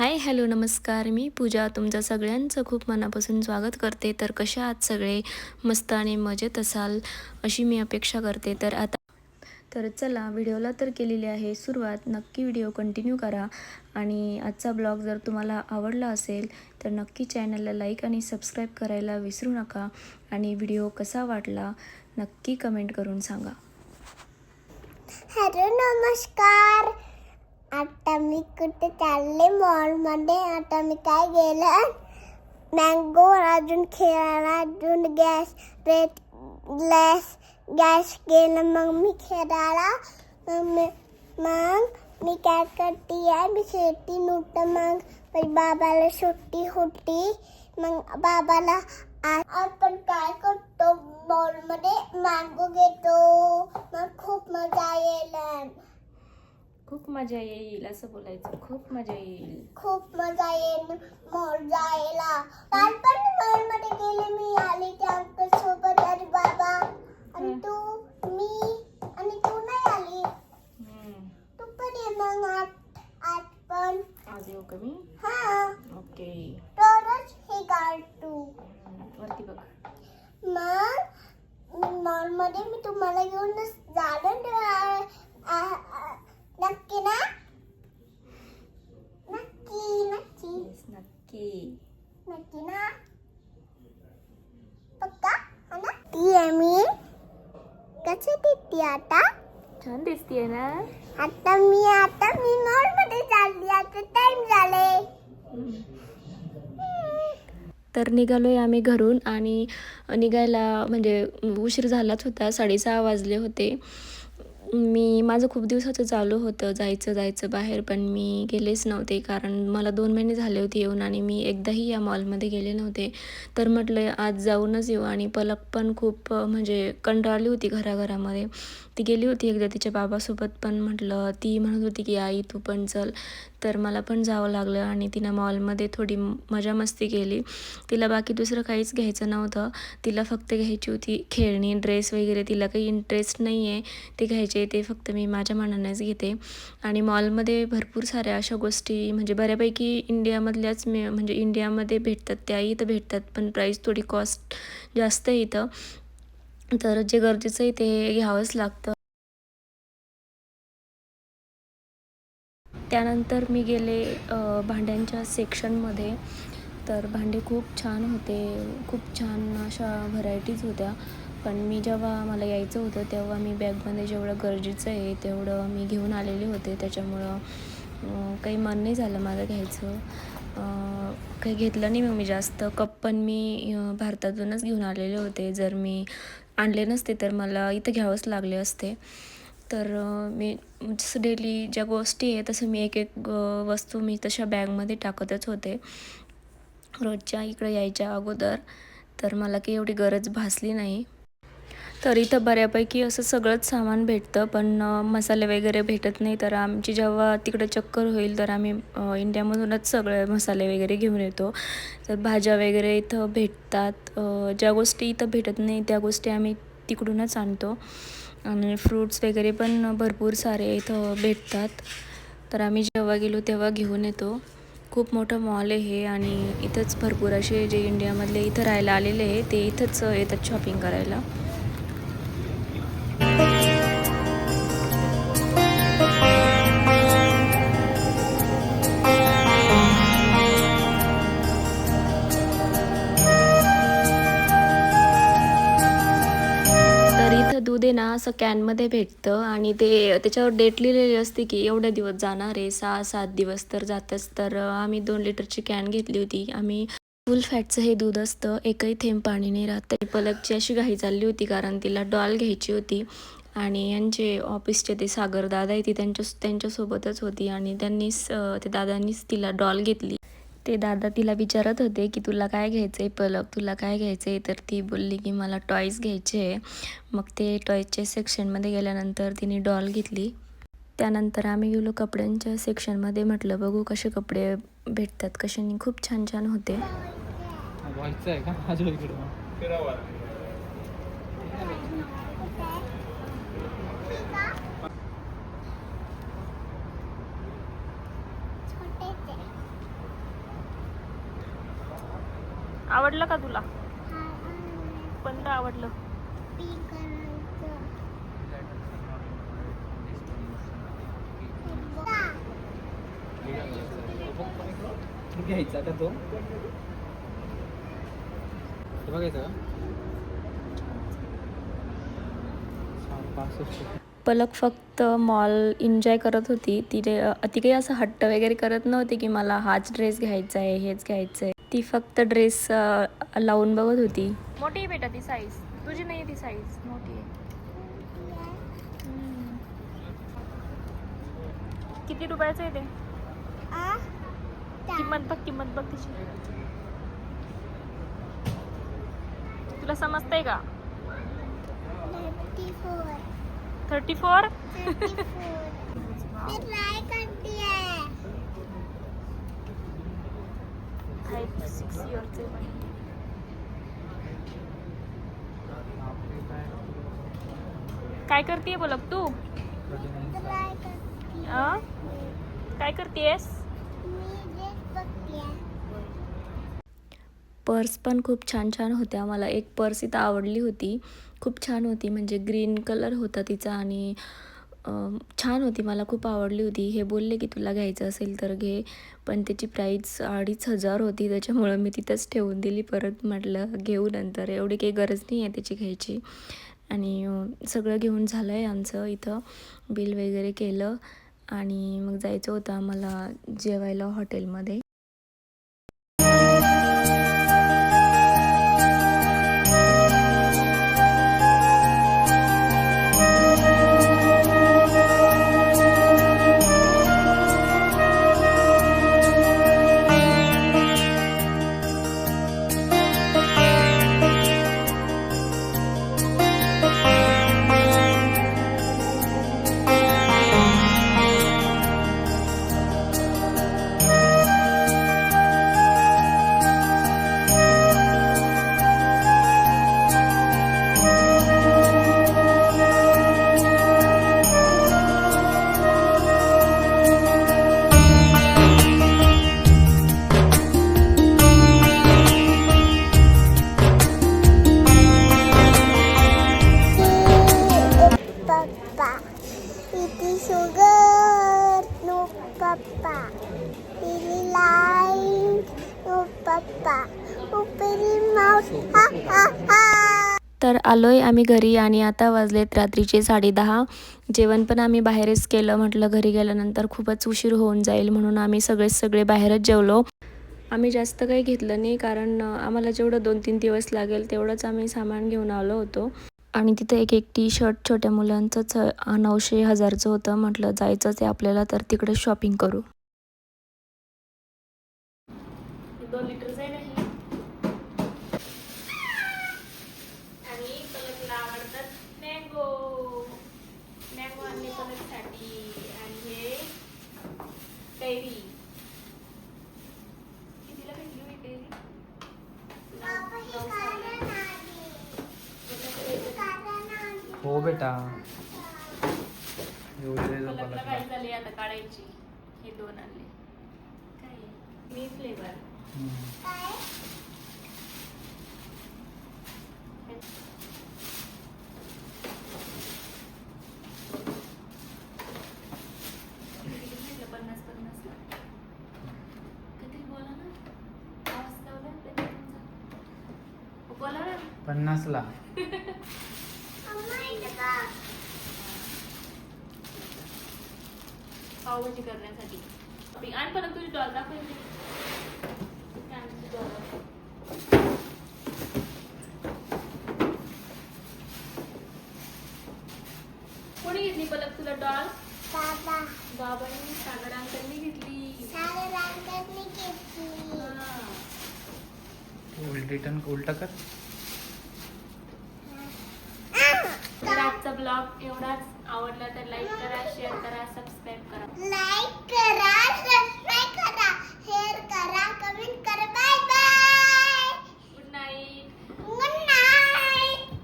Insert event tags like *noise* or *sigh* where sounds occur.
Hi hello नमस्कार. मी पूजा तुमचं सगळ्यांचं खूप मनापासून स्वागत करते. तर कशा आहात सगळे? मस्त आणि मजेत असाल अशी मी अपेक्षा करते. तर आता तर चला व्हिडिओला तर केलेली आहे सुरुवात. नक्की व्हिडिओ कंटिन्यू करा. आणि आजचा ब्लॉग जर तुम्हाला आवडला असेल तर नक्की चॅनलला लाईक आणि सबस्क्राईब करायला विसरू नका. आणि व्हिडिओ कसा वाटला नक्की कमेंट करून सांगा. हॅलो नमस्कार. आता मी कुठे चालले? मॉलमध्ये आता मी काय गेलं? मँगो अजून खेळायला अजून गॅस रेट ग्लॅस गॅस गेलं. मग मी खेळायला. मग मी- मग मी काय करते आहे मी शेती नव्हतं. मग बाबाला सुट्टी होती. मग बाबाला आपण काय करतो? मॉलमध्ये मँगो घेतो मग खूप मजा येईल खूप मजा येईल असं बोलायचं. खूप मजा येईल. खूप मजा येईल. मॉल जायला. काल पण मॉलमध्ये गेले. मी आले त्या अंकल सोबत. आणि बाबा. आणि तू मी आणि तू नाही आली. तू पण ये मग आठ आठ पण. आज येऊ का मी? हा. ओके. तरच हे गाड तू. वरती बघ. मग मॉलमध्ये मी तुम्हाला घेऊन जाणं नक्की ना? नक्की नक्की. येस नक्की. नक्की ना? पक्का? हा ना? ती आहे मी. कशी दिसते आता? छान दिसतीये ना? आता मी आता मी मॉलमध्ये चालली. आता टाइम झाले. तर निघालोय आम्ही घरून आणि निघायला म्हणजे उशीर झालाच होता साडेसहा वाजले होते. मी माझं खूप दिवसाचं चालू होतं जायचं जायचं बाहेर पण मी गेलेच नव्हते. कारण मला दोन महिने झाले होते येऊन आणि मी एकदाही या मॉलमध्ये गेले नव्हते. तर म्हटलं आज जाऊनच येऊ. आणि पलक पण खूप म्हणजे कंटाळली होती घराघरामध्ये. ती गेली होती एकदा तिच्या बाबासोबत पण म्हटलं ती म्हणत होती की आई तू पण चल. तर मला पण जावं लागलं आणि तिनं मॉलमध्ये थोडी मजा मस्ती केली. तिला बाकी दुसरं काहीच घ्यायचं नव्हतं. तिला फक्त घ्यायची होती खेळणी ड्रेस वगैरे. तिला काही इंटरेस्ट नाही आहे ते घ्यायचे. ते फक्त मी माझ्या मनानेच घेते. आणि मॉलमध्ये भरपूर साऱ्या अशा गोष्टी म्हणजे बऱ्यापैकी इंडियामधल्याच मे म्हणजे इंडियामध्ये भेटतात त्याही इथं भेटतात पण प्राईस थोडी कॉस्ट जास्त आहे इथं. तर जे गरजेचं आहे ते घ्यावंच लागतं. त्यानंतर मी गेले भांड्यांच्या सेक्शनमध्ये तर भांडे खूप छान होते खूप छान अशा व्हरायटीज होत्या. पण मी जेव्हा मला यायचं होतं तेव्हा मी बॅगमध्ये जेवढं गरजेचं आहे तेवढं मी घेऊन आलेले होते. त्याच्यामुळं काही मन नाही झालं माझं घ्यायचं. काही घेतलं नाही मग मी जास्त कप पण मी भारतातूनच घेऊन आलेले होते. जर मी आणले नसते तर मला इथं घ्यावंच लागले असते. तर मी जसं डेली ज्या गोष्टी आहे तसं मी एक एक वस्तू मी तशा बॅगमध्ये टाकतच होते. रोजच्या इकडे यायच्या अगोदर तर मला काही एवढी गरज भासली नाही. तर इथं बऱ्यापैकी असं सगळंच सामान भेटतं पण मसाले वगैरे भेटत नाही. तर आमची जेव्हा तिकडे चक्कर होईल तर आम्ही इंडियामधूनच सगळे मसाले वगैरे घेऊन येतो. तर भाज्या वगैरे इथं भेटतात. ज्या गोष्टी इथं भेटत नाही त्या गोष्टी आम्ही तिकडूनच आणतो. आणि फ्रूट्स वगैरे पण भरपूर सारे इथं भेटतात. तर आम्ही जेव्हा गेलो तेव्हा घेऊन येतो. खूप मोठं मॉल आहे हे आणि इथंच भरपूर असे जे इंडियामधले इथं राहायला आलेले आहे ते इथंच येतात शॉपिंग करायला. ना असं कॅनमध्ये भेटतं आणि ते त्याच्यावर डेट लिहिलेली असते की एवढे दिवस जाणार आहे सहा सात दिवस तर जातच. तर आम्ही दोन लिटरची कॅन घेतली होती. आम्ही फुल फॅटचं हे दूध असतं एकही थेंब पाणी नाही राहत. तरी पलकची अशी घाई चालली होती कारण तिला डॉल घ्यायची होती आणि यांचे ऑफिसचे ते सागर दादा आहे ती त्यांच्या त्यांच्यासोबतच होती आणि त्यांनीच ते दादांनीच तिला डॉल घेतली. ते दादा तिला विचारत होते की तुला काय घ्यायचं आहे पलक? तुला काय घ्यायचं आहे तर ती बोलली की मला टॉईज घ्यायचे. आहे मग ते टॉईजच्या सेक्शनमध्ये गेल्यानंतर तिने डॉल घेतली. त्यानंतर आम्ही गेलो कपड्यांच्या सेक्शनमध्ये म्हटलं बघू कसे कपडे भेटतात. कसे खूप छान छान होते व्हायचं आहे का माझ्या इकडे छोटेच आहे आवडलं का तुला? हा, कोणतं आवडलं? घ्यायचा का तो? बघायचा पलक फक्त मॉल एन्जॉय करत होती. तिने ती काही असं हट्ट वगैरे करत नव्हती की मला हाच ड्रेस घ्यायचा आहे हेच घ्यायचं आहे ती फक्त ड्रेस लावून बघत होती. मोठी आहे बेटा ती साईज तुझी नाही ती साईज मोठी आहे. किती रुपयाचं आहे ते? आ? किंमत बघ किंमत बघ तिची. तुला समजतंय का? 34. Thirty four 34. मी करतेय. सिक्स इयरचे काय करते बोलक तू? काय करतेस मी dress बघतेय. पर्स पण खूप छान छान होत्या मला एक पर्स इथं आवडली होती खूप छान होती म्हणजे ग्रीन कलर होता तिचा आणि छान होती. मला खूप आवडली होती. हे बोलले की तुला घ्यायचं असेल तर घे पण त्याची प्राईज अडीच हजार होती. त्याच्यामुळं मी तिथंच ठेवून दिली. परत म्हटलं घेऊ नंतर. एवढी काही गरज नाही आहे त्याची घ्यायची. आणि सगळं घेऊन झालं आहे आमचं इथं. बिल वगैरे केलं. आणि मग जायचं होतं आम्हाला जेवायला हॉटेलमध्ये. Papa. Ini lime. Papa. Ha ha ha. तर आलोय आम्ही घरी आणि आता वाजलेत रात्रीचे साडेदहा जेवण पण आम्ही बाहेरच केलं म्हटलं घरी गेल्यानंतर खूपच उशीर होऊन जाईल म्हणून आम्ही सगळेच सगळे बाहेरच जेवलो आम्ही जास्त काही घेतलं नाही कारण आम्हाला जेवढं दोन तीन दिवस लागेल तेवढंच आम्ही सामान घेऊन आलो होतो आणि तिथं एक एक टी शर्ट छोट्या मुलांचंच नऊशे हजारचं होतं. म्हटलं जायचंच आहे आपल्याला तर तिकडे शॉपिंग करू दोन लिटरचं आहे नाही आणि पलकला आवडतात मँगो मँगो आणले पलकसाठी आणि हे कैरी कितीला भेटली होती कैरी Papa, he कारण आली. हे कारण आली. हो बेटा. काय झाले आता काढायची? हे दोन आणले. काय? मी फ्लेवर काय? पन्नास पन्नास बोला ना? आवाज लावला. बोला ना. पन्नासला *laughs* अम्मा, इथं का? पावभाजी करण्यासाठी. आणि परत तुझी डॉल दाखवायची कोणी घेतली पलक तुला डॉल बाबा. बाबांनी सागर अंकलनी घेतली. घेतली. हा. रिटर्न उलटा कर तर आजचा ब्लॉग एवढाच आवडला तर लाईक करा शेअर करा सबस्क्राईब करा. लाईक करा सबस्क्राईब करा शेअर करा कमेंट करा.